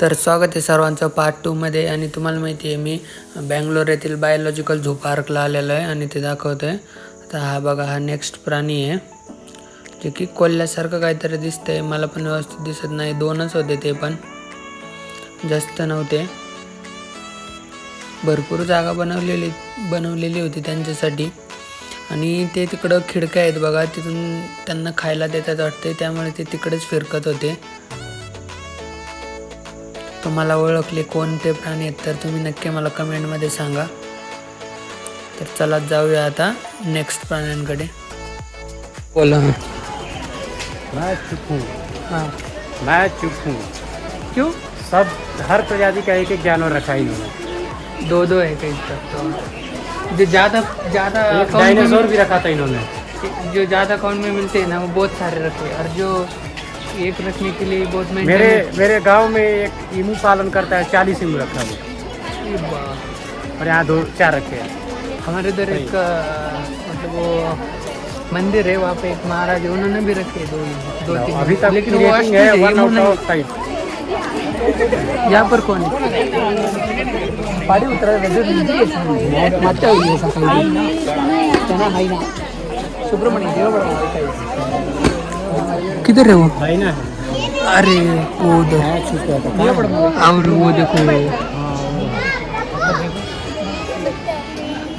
तर स्वागत आहे सर्वांचं पार्ट टूमध्ये आणि तुम्हाला माहिती आहे मी बँगलोर येथील बायोलॉजिकल झू पार्कला आलेलो आहे आणि ते दाखवतो आहे तर हा बघा हा नेक्स्ट प्राणी आहे. जे की कोल्ह्यासारखं काहीतरी दिसतंय. मला पण व्यवस्थित दिसत नाही. दोनच होते ते पण. जास्त नव्हते. भरपूर जागा बनवलेली बनवलेली होती त्यांच्यासाठी. आणि ते तिकडं खिडक्या आहेत बघा. तिथून त्यांना खायला देतात वाटते त्यामुळे ते तिकडेच फिरकत होते. तुम्हाला ओळखले कोणते प्राणी आहेत तर तुम्ही नक्की मला कमेंटमध्ये सांगा. तर चला जाऊया आता नेक्स्ट प्राण्यांकडे. बोला. मैं चुप हूँ. हां मैं चुप हूँ क्यों? सब हर प्रजाति का एक एक जानवर रखा ही इन्होंने। दो दो है कहीं तक तो। जो ज़्यादा ज़्यादा एक अकाउंट में डायनासोर भी रखा था इन्होंने। मिल- जो ज़्यादा अकाउंट में मिलते हैं ना वो बहुत सारे रखे। और जो एक रखने के लिए बहुत मेरे मेंटेन मेरे गांव में एक ईमू पालन करता है चालीस ईमू रखा वो और यहाँ दो चार रखे हैं हमारे इधर एक अ, मतलब वो मंदिर है वहाँ पे एक महाराज है उन्होंने भी रखे दो दो तीन अभी तक लेकिन की वो रेटिंग है अष्टमी है, वन वो आउट नहीं। ऑफ फाइव यहाँ पर कौन है पाड़ी उतरा ಮತ್ತೆ ಹೋಗಿ सुब्रमण्य किधर है वो? अरे वो और वो देखो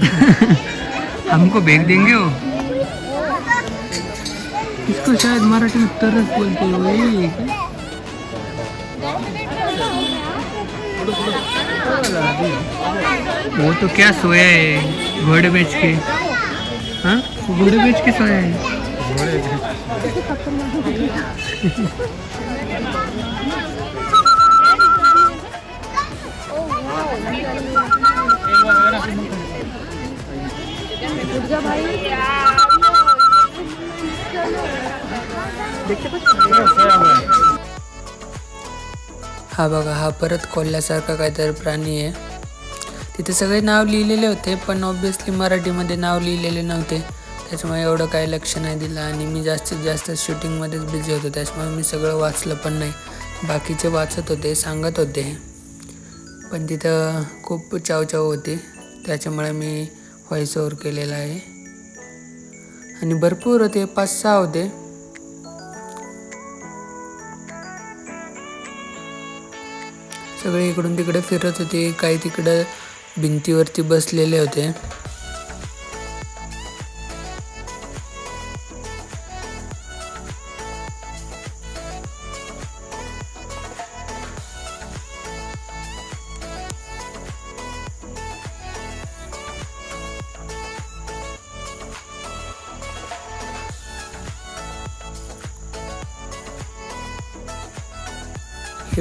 हमको भेज देंगे वो? इसको शायद मराठी में तरस बोलते हो वो तो क्या सोया है घोड़े बेच के। हाँ? घोड़े बेच के सोया है। हा बघा हा परत कोल्ह्यासारखा काहीतरी प्राणी आहे. तिथे सगळे नाव लिहिलेले होते पण ऑब्विसली मराठीमध्ये नाव लिहिलेले नव्हते. त्याच्यामुळे एवढं काही लक्ष नाही दिलं आणि मी जास्तीत जास्त शूटिंगमध्येच बिझी होतो. त्याच्यामुळे मी सगळं वाचलं पण नाही. बाकीचे वाचत होते सांगत होते. पण तिथं खूप चावचाव होती. त्याच्यामुळे मी व्हॉइस ओव्हर केलेला आहे. आणि भरपूर होते पाच सहा होते. सगळे इकडून तिकडे फिरत होते. काही तिकडं भिंतीवरती बसलेले होते.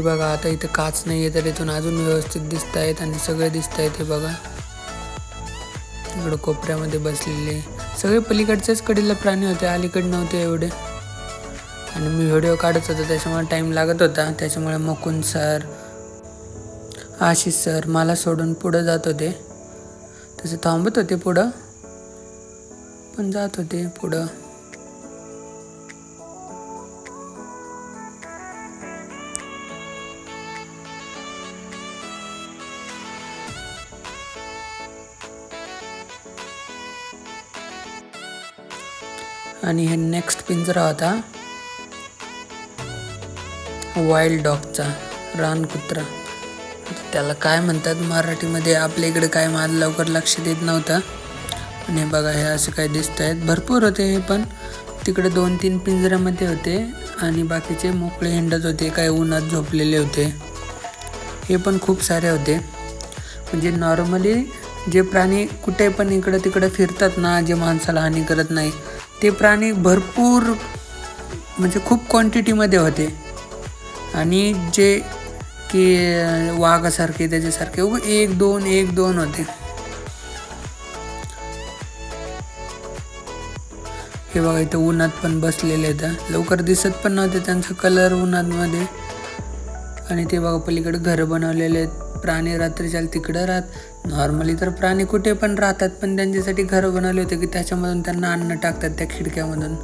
हे बघा आता इथं काच नाही आहे तर इथून अजून व्यवस्थित दिसत आहेत आणि सगळे दिसत आहेत हे बघा. इकडं कोपऱ्यामध्ये बसलेले. सगळे पलीकडच्याच कडीला प्राणी होते अलीकड नव्हते एवढे. आणि मी व्हिडिओ काढत होतो त्याच्यामुळे टाईम लागत होता. त्याच्यामुळे मकुंद सर आशिष सर मला सोडून पुढं जात होते. तसे थांबत होते पुढं पण जात होते पुढं. आणि हे नेक्स्ट पिंजरा होता वाईल्ड डॉगचा रान कुत्रा. त्याला काय म्हणतात? मराठीमध्ये आपल्या इकडे काय माझं लवकर लक्ष देत नव्हतं. पण हे बघा हे असे काय दिसत आहेत भरपूर होते हे पण. तिकडे दोन तीन पिंजऱ्यामध्ये होते. आणि बाकीचे मोकळे हिंडत होते. काय उन्हात झोपलेले होते. हे पण खूप सारे होते. म्हणजे नॉर्मली जे प्राणी कुठे पण इकडं तिकडं फिरतात ना जे माणसाला हानी करत नाही ते प्राणी भरपूर म्हणजे खूप क्वांटिटीमध्ये होते. आणि जे की वाघासारखे त्याच्यासारखे एक दोन एक दोन होते. हे बघा इथं उन्हात पण बसलेले आहेत. लवकर दिसत पण नव्हते त्यांचा कलर उन्हातमध्ये आणि ते बघा पलीकडे घरं बनवलेले आहेत. प्राणी रात्रीच्या तिकडं राहत. नॉर्मली तर प्राणी कुठे पण राहतात पण त्यांच्यासाठी घरं बनवले होते की त्याच्यामधून त्यांना अन्न टाकतात त्या खिडक्यामधून.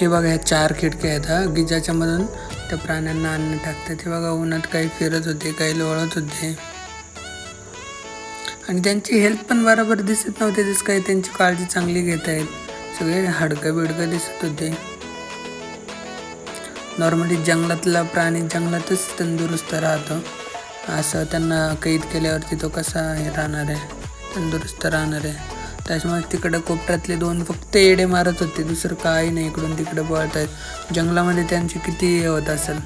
हे बघा ह्या चार खिडक्या आहेत हा गिजाच्या मधून त्या प्राण्यांना अन्न टाकतात. हे बघा उन्हात काही फिरत होते काही लोळत होते. आणि त्यांची हेल्थ पण बरोबर दिसत नव्हते जसं काही त्यांची काळजी चांगली घेत आहेत सगळे हाडकं बिडकं दिसत होते. नॉर्मली जंगलातला प्राणी जंगलातच तंदुरुस्त राहतो. असं त्यांना कैद केल्यावरती तो कसा हे राहणार आहे? तंदुरुस्त राहणार आहे. त्याच्यामुळे तिकडं कोपऱ्यातले दोन फक्त येडे मारत होते. दुसरं काही नाही. इकडून तिकडे पळत आहेत जंगलामध्ये त्यांची किती हे होत असेल?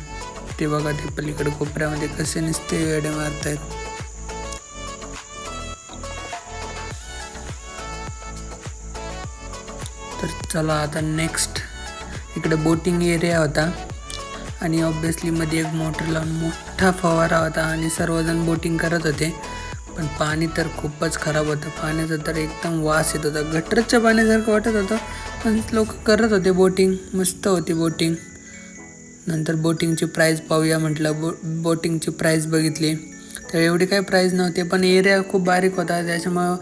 ते बघा ते पलीकडे कोपऱ्यामध्ये कसे नुसते येडे आहेत तर चला आता नेक्स्ट इकडे बोटिंग एरिया होता. आणि ऑब्विसली मध्ये एक मोटर लावून मोठा फवारा होता आणि सर्वजण बोटिंग करत होते. पण पाणी तर खूपच खराब होतं. पाण्याचा तर एकदम वास येत होता. गटरच्या पाण्यासारखं वाटत होतं. पण लोक करत होते बोटिंग मस्त होती बोटिंग नंतर बोटिंगची प्राईज पाहूया म्हटलं. बो बोटिंगची प्राईज बघितली. तर एवढी काही प्राईज नव्हती. पण एरिया खूप बारीक होता. त्याच्यामुळं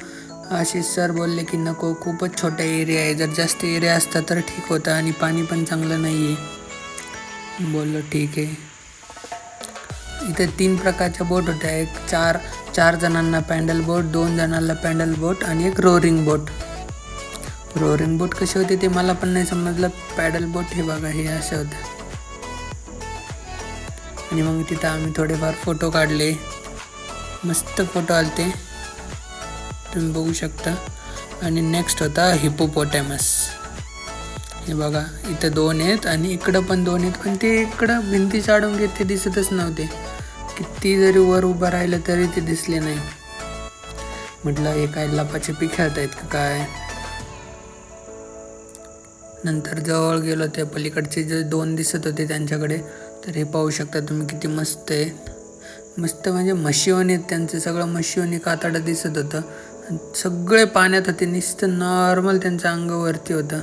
आशिष सर बोलले की नको खूपच छोटा एरिया आहे. जर जास्त एरिया असता तर ठीक होता आणि पाणी पण चांगलं नाही आहे बोललो ठीक आहे. इथे तीन प्रकारच्या बोट होत्या एक चार चार जणांना पॅन्डल बोट दोन जणांना पॅन्डल बोट आणि एक रोरिंग बोट रोरिंग बोट कशी होती ते मला पण नाही समजलं. पॅडल बोट हे बघा हे असे होते. आणि मग तिथं आम्ही थोडेफार फोटो काढले. मस्त फोटो आले ते तुम्ही बघू शकता. आणि नेक्स्ट होता हिपोपोटॅमस हे बघा इथं दोन आहेत आणि इकडं पण दोन आहेत. पण ते इकडं भिंती चाडून घेत ते दिसतच नव्हते. किती जरी वर उभं राहिलं तरी ते दिसले नाही. म्हटलं हे काय लपाछपी खेळत आहेत का काय? नंतर जवळ गेलो त्या पलीकडचे जे दोन दिसत होते त्यांच्याकडे तर हे पाहू शकता तुम्ही किती मस्त आहे. मस्त म्हणजे मशिवणी आहेत त्यांचं सगळं मशिवणी कातडं दिसत होतं. सगळे पाण्यात होते नुसतं नॉर्मल त्यांचं अंगवरती होतं.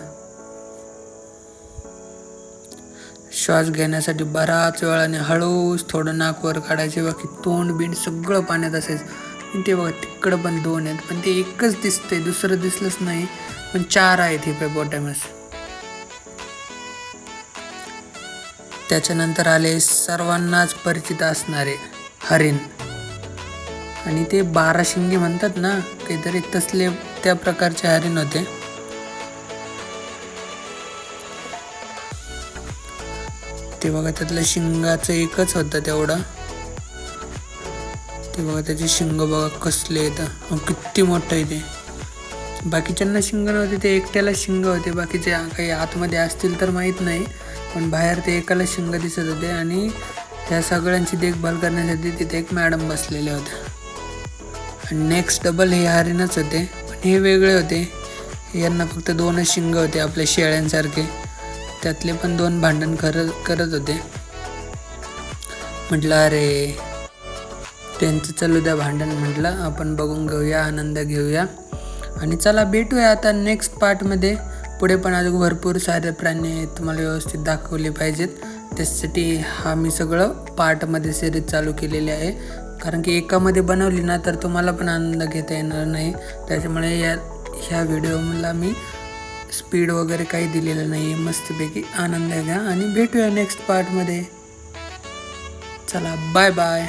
श्वास घेण्यासाठी बराच वेळाने हळूच थोडं नाकवर काढायचे. बाकी तोंड बिंड सगळं पाण्यात असायचं. ते बघा तिकडं पण दोन आहेत पण ते एकच दिसतंय दुसरं दिसलंच नाही. पण चार आहेत हिपेपोटॅमस त्याच्यानंतर आले सर्वांनाच परिचित असणारे हरिण. आणि ते बारा शिंगे म्हणतात ना काहीतरी तसले त्या प्रकारचे हरिण होते. ते बघा त्यातलं शिंगाचं एकच होतं तेवढं. ते बघा त्याचे शिंग बघा कसले येतं किती मोठं आहे ते. बाकीच्यांना शिंग नव्हते ते एकट्याला शिंग होते. बाकीचे काही आतमध्ये असतील तर माहीत नाही पण बाहेर ते एकाला शिंग दिसत होते आणि त्या सगळ्यांची देखभाल करण्यासाठी तिथे एक मॅडम बसलेल्या होत्या. आणि नेक्स्ट डबल हे हरिणच होते पण हे वेगळे होते. यांना फक्त दोनच शिंग होते आपल्या शेळ्यांसारखे. त्यातले पण दोन भांडण करत करत होते. म्हटलं अरे त्यांचं चालू द्या भांडण म्हटलं आपण बघून घेऊया आनंद घेऊया. आणि चला भेटूया आता नेक्स्ट पार्टमध्ये पुढे पण अजून भरपूर सारे प्राणी तुम्हाला व्यवस्थित दाखवले पाहिजेत. त्याच्यासाठी हा मी सगळं पार्टमध्ये सिरीज चालू केलेली आहे. कारण की एकामध्ये बनवली ना तर तुम्हाला पण आनंद घेता येणार नाही. त्याच्यामुळे या ह्या व्हिडिओला मी स्पीड वगैरे काही दिलेलं नाही आहे मस्तपैकी आनंद घ्या आणि भेटूया नेक्स्ट पार्टमध्ये चला बाय बाय